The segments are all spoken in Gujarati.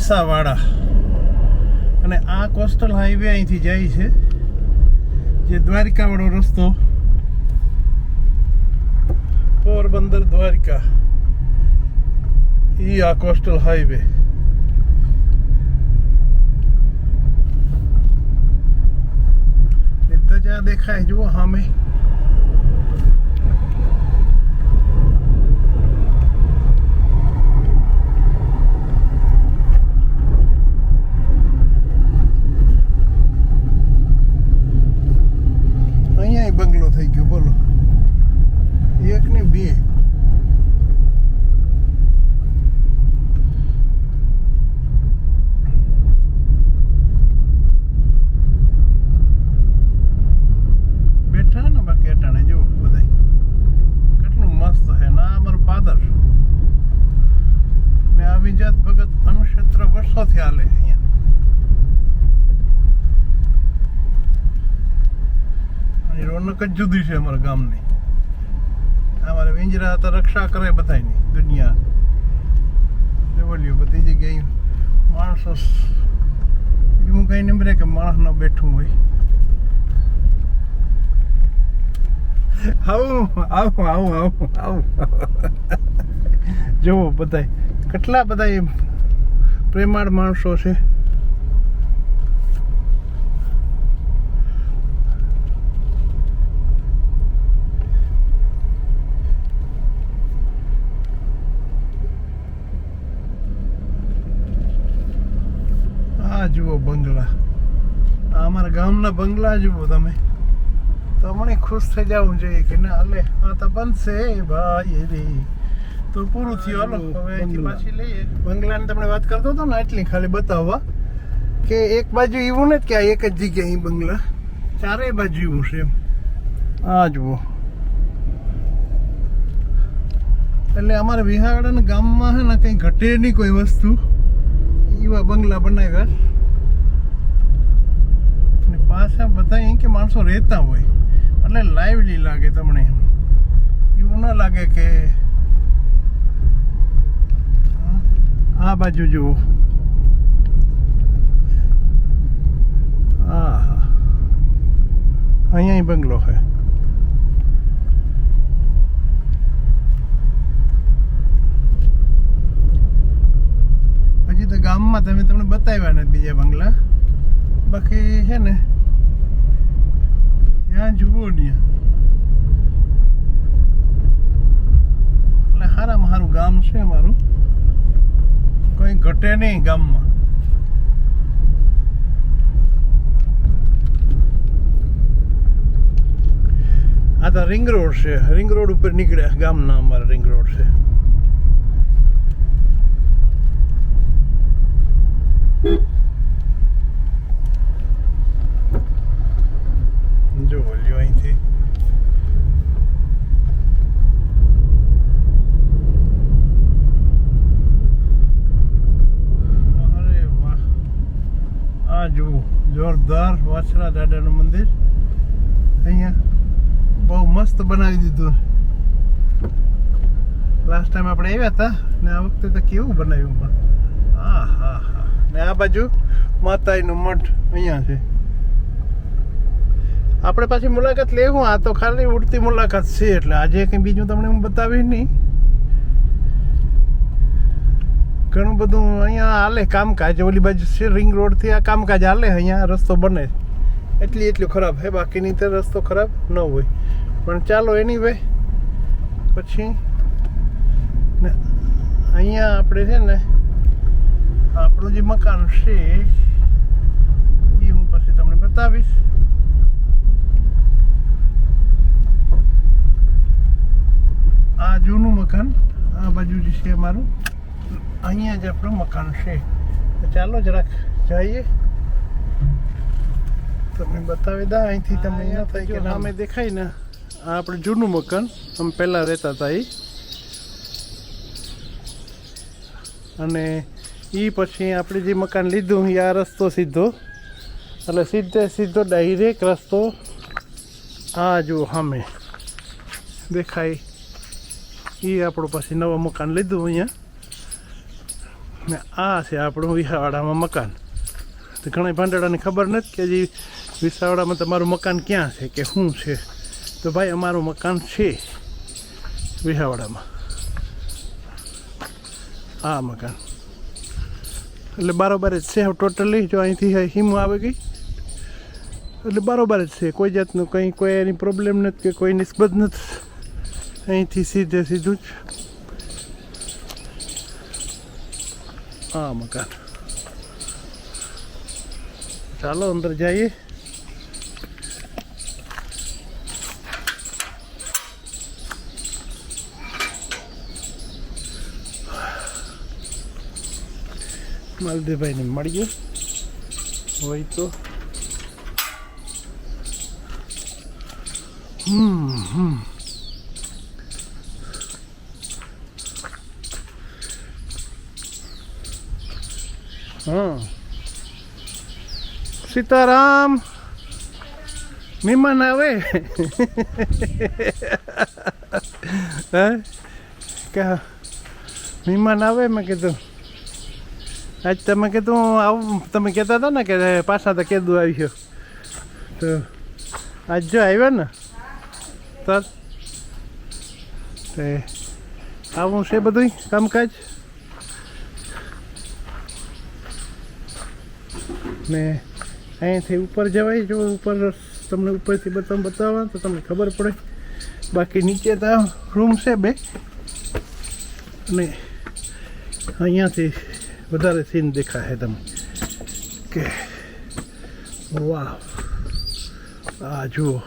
ડીસાવાળા અને આ કોસ્ટલ હાઈવે અહીંથી જાય છે, જે દ્વારિકાવાળો રસ્તો. પોરબંદર દ્વારિકા. ઈ આ કોસ્ટલ હાઈવે તો જ્યાં દેખાય, જુઓ સામે અહીંયા બંગલો થઈ ગયો બોલો એક ને બે કેટલું મસ્ત છે. ના અમારું પાદર. ને આ વિજાત ભગત અનુક્ષેત્ર વર્ષોથી હાલે અહીંયા. રોનક જ જુદી છે અમારા ગામની. અમારે વિંજરા તો રક્ષા કરે બધાની દુનિયા. બોલ્યું, બધી જગ્યાએ માણસો એવું કઈ નંબરે કે માણસ ન બેઠું હોય. આવું આવું આવું આવું આવું. જુઓ બધા કેટલા બધા પ્રેમાળ માણસો છે આ જુઓ બંગલા. આ અમારા ગામના બંગલા જુઓ તમે. તો મને ખુશ થઈ જવું જોઈએ કે ના અલે આ તો બનશે ભાઈ રે. તો પૂરું થયું હાલો હવે અહીંથી પાછી લઈએ. બંગલાની તમને વાત કરતો હતો ને એટલી ખાલી બતાવવા કે એક બાજુ એવું નથી કે આ એક જ જગ્યાએ બંગલા. ચારેય બાજુ એવું છે એમ. આ જુઓ. એટલે અમારા વિહાવાડાના ગામમાં છે ને કંઈ ઘટે નહીં કોઈ વસ્તુ. એવા બંગલા બનાવ્યા. પાછા બધા અહીં કે માણસો રહેતા હોય. એટલે લાઈવલી લાગે તમને. એવું ના લાગે કે આ બાજુ જુઓ. હા હા અહીંયા બંગલો છે. હજી તો ગામમાં તમે તમને બતાવ્યા નથી બીજા બંગલા. બાકી છે ને ત્યાં જુઓ ને એટલે સારામાં સારું ગામ છે મારું કોઈ ઘટે નહીં ગામમાં આ તો રિંગ રોડ છે રિંગ રોડ ઉપર નીકળ્યા ગામના અમારા રિંગ રોડ છે જો લ્યો અહીંથી અરે વાહ આ જુઓ વાછરા દાદાનું મંદિર. અહીંયા બહુ મસ્ત બનાવી દીધું. લાસ્ટ ટાઈમ આપણે આવ્યા હતા ને આ વખતે તો કેવું બનાવ્યું પણ. હા હા ને આ બાજુ માતાજીનું મઠ અહીંયા છે. આપણે પાછી મુલાકાત લેવું, આ તો ખાલી ઉડતી મુલાકાત છે એટલે આજે કંઈ બીજું તમને હું બતાવીશ નહીં. ઘણું બધું અહીંયા હાલે કામકાજ, ઓલી બાજુ છે રિંગ રોડથી આ કામકાજ હાલે, અહીંયા રસ્તો બને. એટલી એટલું ખરાબ હે, બાકીની તો રસ્તો ખરાબ ન હોય. પણ ચાલો એની વે પછી અહીંયા આપણે છે ને, આપણું જે મકાન છે, એ હું પછી તમને બતાવીશ. આ જૂનું મકાન, આ બાજુ જે છે અમારું, અહીંયા જ આપણું મકાન છે. ચાલો જરાક જઈએ. તમને બતાવી દા. અહીંથી તમે અહીંયા થાય કે સામે દેખાય ને આ આપણે જૂનું મકાન અમે પહેલાં રહેતા હતા એ અને એ પછી આપણે જે મકાન લીધું એ આ રસ્તો સીધો. એટલે સીધે સીધો ડાયરેક્ટ રસ્તો આ જુઓ સામે દેખાય. એ આપણું પછી નવું મકાન લીધું અહીંયા. ને આ છે આપણું વિહાવાડામાં મકાન. તો ઘણા ભાંડેડાને ખબર નથી કે હજી વિસાવાડામાં તમારું મકાન ક્યાં છે કે શું છે? તો ભાઈ, અમારું મકાન છે વિસાવાડામાં. આ મકાન. એટલે બારોબાર જ છે. ટોટલી જો અહીંથી હિમ આવે ગઈ. એટલે બરોબર જ છે. કોઈ જાતનું કંઈ, કોઈ એની પ્રોબ્લેમ નથી કે કોઈ નિસ્બત નથી. અહીંથી સીધે સીધું જ. હા મકાન. ચાલો અંદર જઈએ. માલદેવભાઈને મળીએ હોય તો. હમ હમ. હા. સીતારામ મહેમાન આવે. હે? કે મહેમાન આવે, મેં કીધું. આજ તમે કીધું, આવું તમે કહેતા હતા ને કે પાછા તો કેદું આવ્યો તો આજ જો આવ્યા ને તર તે આવું છે બધું કામકાજ? ને અહીંયાથી ઉપર જવાય, જો ઉપર તમને ઉપરથી બતાવ બતાવવા તો તમને ખબર પડે. બાકી નીચે તો રૂમ છે બે. અને અહીંયાથી વધારે સીન દેખાય તમે કે વાહ. આ જુઓ.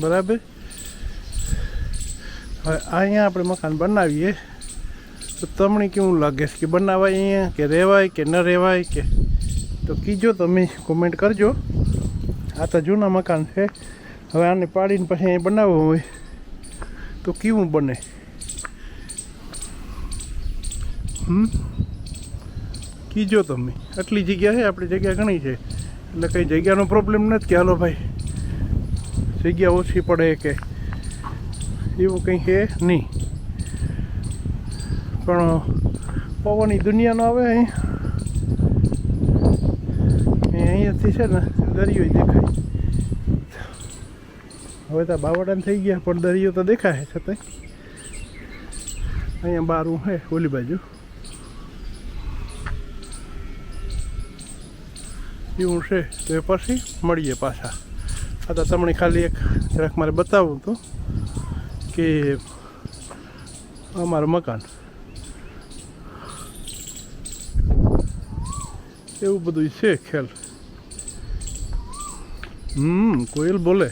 બરાબર? હવે અહીંયા આપણે મકાન બનાવીએ. તો તમને કેવું લાગે છે? કે બનાવાય અહીંયા? કે રહેવાય? કે ન રહેવાય? કે તો કીજો તમે કોમેન્ટ કરજો. આ તો જૂના મકાન છે. હવે આને પાડીને પછી અહીંયા બનાવવું હોય. તો કેવું બને? હમ? કીજો તમે. આટલી જગ્યા છે, આપણી જગ્યા ઘણી છે. એટલે કંઈ જગ્યાનો પ્રોબ્લેમ નથી. કે હાલો ભાઈ, જગ્યા ઓછી પડે કે એવું કંઈ છે નહીં. પણ પવનની દુનિયાનો આવે અહીં. અહીંયાથી છે ને, દરિયો દેખાય. હવે તો બાવડાને થઈ ગયા, પણ દરિયો તો દેખાય છતાંય અહીંયા બારું છે, ઓલી બાજુ. એવું છે, તો એ પછી મળીએ પાછા. આ તો તમને ખાલી એક જરાક મારે બતાવવું હતું કે અમારું મકાન. એવું બધું છે, ખ્યાલ. હમ, કોયલ બોલે.